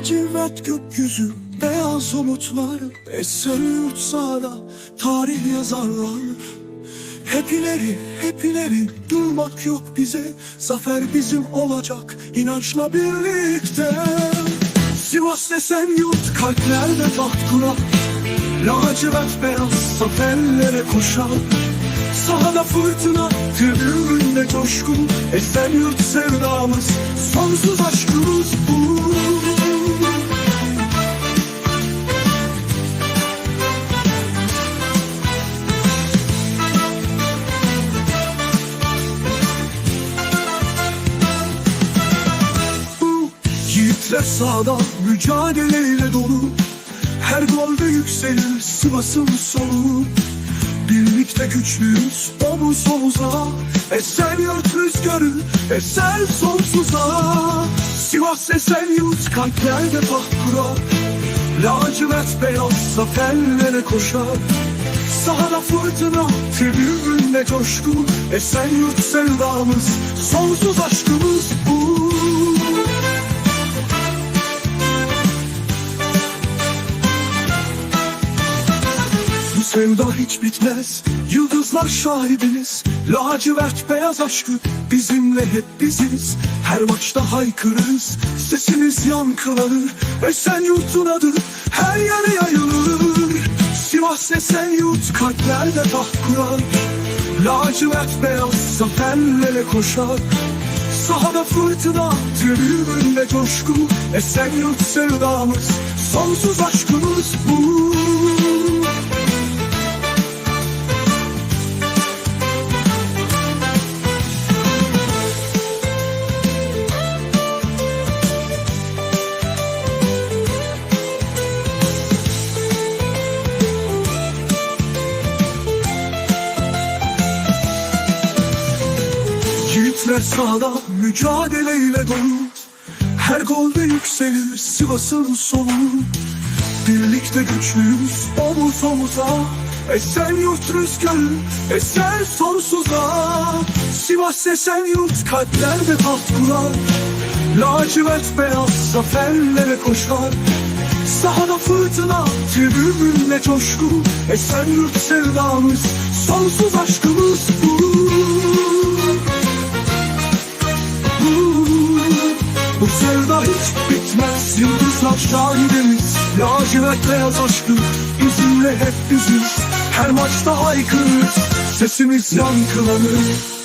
Lacivert gökyüzü Beyaz umutlar Eser yurt sağda Tarih yazarlar. Hep ileri, Durmak yok bize. Zafer bizim olacak İnançla birlikte. Sivas desen yurt Kalplerde taht kurar. Lacivert beyaz Zaferlere koşar. Sahada fırtına, tribünde coşku Esen yurt sevdamız, sonsuz aşkımız Bu Yiğitler sağda mücadeleyle dolu. Her golde yükselir Sivas'ın solu Birlikte güçlüyüz omuz omuza. Esen yurt rüzgarı eser sonsuza. Sivas esen yurt kalplerde taht kurar Lacivert beyaz zaferlere koşar Sahada fırtına, tribünde coşku. Esen yurt sevdamız, sonsuz aşkımız sevda hiç bitmez. Yıldızlar şahidiniz. Lacivert beyaz aşkı Bizimle hep biziz. Her maçta haykırırız. Sesimiz yankılanır. Esen yurtun adı Her yere yayılır. Sivas esen yurt Kalplerde taht kurar. Lacivert beyaz Zaferlere koşar. Sahada fırtına, tribünde coşku. Esen yurt sevdamız, sonsuz aşkımız bu Yiğitler sahada mücadeleyle dolu. Her golde yükselir Sivas'ın solu Birlikte güçlüyüz omuz omuza. Esen yurt rüzgarı eser sonsuza. Sivas esen yurt kalplerde taht kurar. Lacivert beyaz zaferlere koşar. Sahada fırtına, tribünle coşku. Esen yurt sevdamız, sonsuz aşkımız bu, sevda hiç bitmez Yıldızlar şahidimiz Lacivert beyaz aşkı Bizimle hep biziz Her maçta haykırırız Sesimiz yankılanır